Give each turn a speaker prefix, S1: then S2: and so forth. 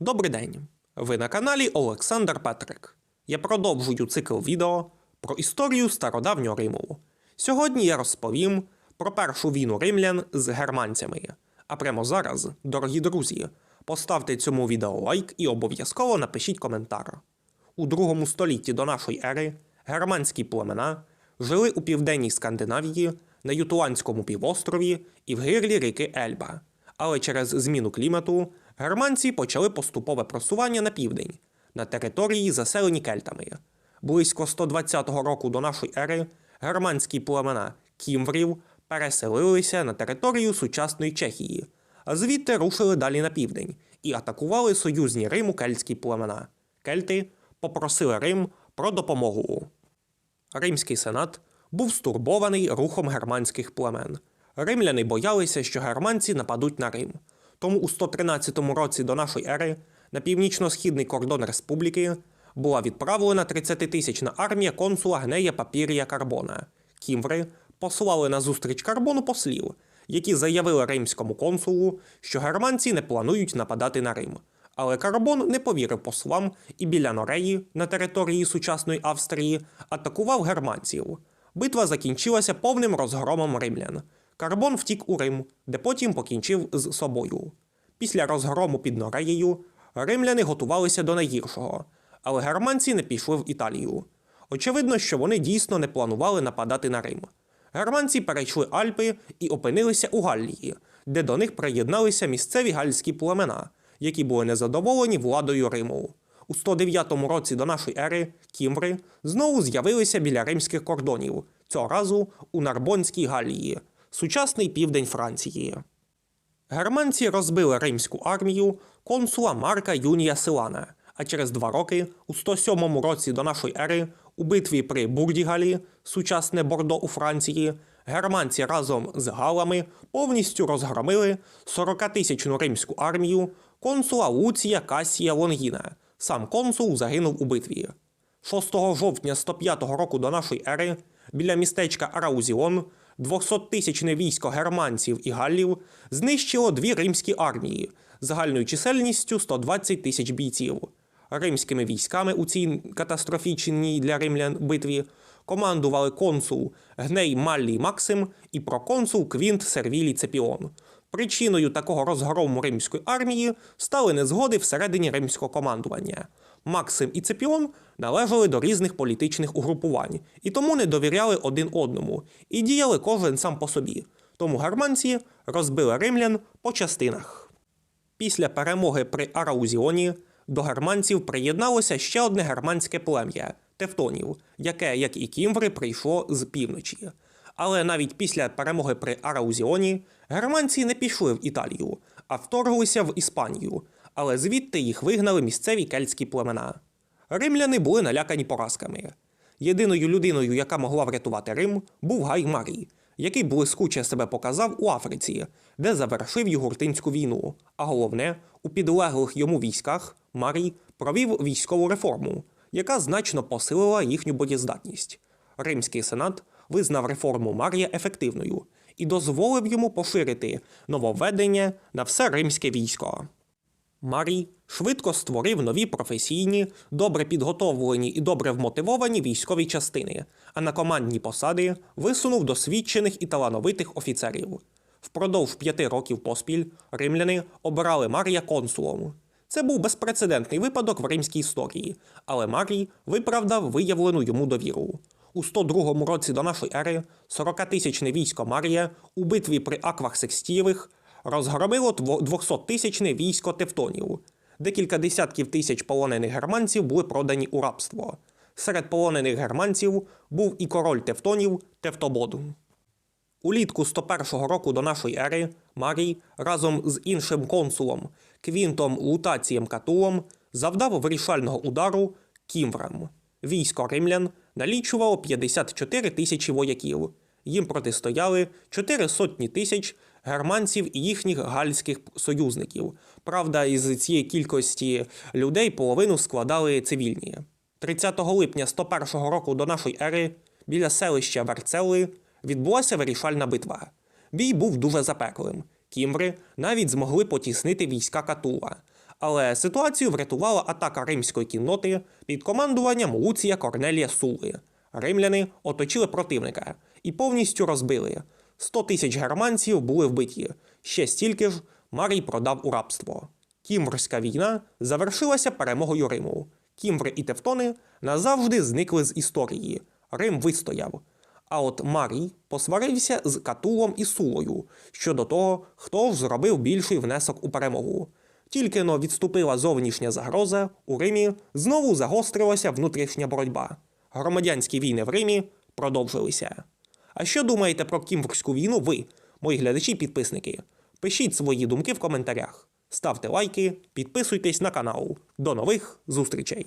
S1: Добрий день! Ви на каналі Олександр Петрик. Я продовжую цикл відео про історію стародавнього Риму. Сьогодні я розповім про першу війну римлян з германцями. А прямо зараз, дорогі друзі, поставте цьому відео лайк і обов'язково напишіть коментар. У другому столітті до нашої ери германські племена жили у південній Скандинавії, на Ютландському півострові і в гирлі ріки Ельба. Але через зміну клімату германці почали поступове просування на південь, на території, заселені кельтами. Близько 120 року до нашої ери германські племена кімврів переселилися на територію сучасної Чехії, а звідти рушили далі на південь і атакували союзні Риму кельтські племена. Кельти попросили Рим про допомогу. Римський сенат був стурбований рухом германських племен. Римляни боялися, що германці нападуть на Рим. Тому у 113 році до нашої ери на північно-східний кордон республіки була відправлена 30-тисячна армія консула Гнея Папірія Карбона. Кімври послали на зустріч Карбону послів, які заявили римському консулу, що германці не планують нападати на Рим. Але Карбон не повірив послам і біля Нореї на території сучасної Австрії атакував германців. Битва закінчилася повним розгромом римлян. Карбон втік у Рим, де потім покінчив з собою. Після розгрому під Нореєю римляни готувалися до найгіршого, але германці не пішли в Італію. Очевидно, що вони дійсно не планували нападати на Рим. Германці перейшли Альпи і опинилися у Галлії, де до них приєдналися місцеві гальські племена, які були незадоволені владою Риму. У 109 році до нашої ери кімври знову з'явилися біля римських кордонів, цього разу у Нарбонській Галлії, сучасний південь Франції. Германці розбили римську армію консула Марка Юнія Силана, а через два роки, у 107 році до нашої ери, у битві при Бурдігалі, сучасне Бордо у Франції, германці разом з галами повністю розгромили 40-тисячну римську армію консула Луція Касія Лонгіна. Сам консул загинув у битві. 6 жовтня 105 року до нашої ери біля містечка Араузіон 200-тисячне військо германців і галлів знищило дві римські армії загальною чисельністю 120 тисяч бійців. Римськими військами у цій катастрофічній для римлян битві командували консул Гней Маллій Максим і проконсул Квінт Сервілій Цепіон. Причиною такого розгрому римської армії стали незгоди всередині римського командування. Максим і Цепіон належали до різних політичних угрупувань і тому не довіряли один одному і діяли кожен сам по собі. Тому германці розбили римлян по частинах. Після перемоги при Араузіоні до германців приєдналося ще одне германське плем'я тевтонів, яке, як і кімври, прийшло з півночі. Але навіть після перемоги при Араузіоні германці не пішли в Італію, а вторглися в Іспанію, але звідти їх вигнали місцеві кельтські племена. Римляни були налякані поразками. Єдиною людиною, яка могла врятувати Рим, був Гай Марій, який блискуче себе показав у Африці, де завершив Югуртинську війну. А головне, у підлеглих йому військах Марій провів військову реформу, яка значно посилила їхню боєздатність. Римський сенат визнав реформу Марія ефективною і дозволив йому поширити нововведення на все римське військо. Марій швидко створив нові професійні, добре підготовлені і добре вмотивовані військові частини, а на командні посади висунув досвідчених і талановитих офіцерів. Впродовж п'яти років поспіль римляни обирали Марія консулом. Це був безпрецедентний випадок в римській історії, але Марій виправдав виявлену йому довіру. У 102 році до нашої ери 40-тисячне військо Марія у битві при Аквах Секстієвих розгромило 200-тисячне військо тевтонів. Декілька десятків тисяч полонених германців були продані у рабство. Серед полонених германців був і король тевтонів Тевтобод. Улітку 101 року до нашої ери Марій разом з іншим консулом Квінтом Лутацієм Катулом завдав вирішального удару кімврам. Військо римлян налічувало 54 тисячі вояків. Їм протистояли 4 сотні тисяч германців і їхніх гальських союзників. Правда, із цієї кількості людей половину складали цивільні. 30 липня 101 року до нашої ери біля селища Верцели відбулася вирішальна битва. Бій був дуже запеклим. Кімри навіть змогли потіснити війська Катула, Але ситуацію врятувала атака римської кінноти під командуванням Луція Корнелія Сули. Римляни оточили противника і повністю розбили. 100 тисяч германців були вбиті, ще стільки ж Марій продав у рабство. Кімврська війна завершилася перемогою Риму. Кімври і Тевтони назавжди зникли з історії. Рим вистояв. А от Марій посварився з Катулом і Сулою щодо того, хто ж зробив більший внесок у перемогу. Тільки но відступила зовнішня загроза, у Римі знову загострилася внутрішня боротьба. Громадянські війни в Римі продовжилися. А що думаєте про Кімврську війну ви, мої глядачі і підписники? Пишіть свої думки в коментарях, ставте лайки, підписуйтесь на канал. До нових зустрічей!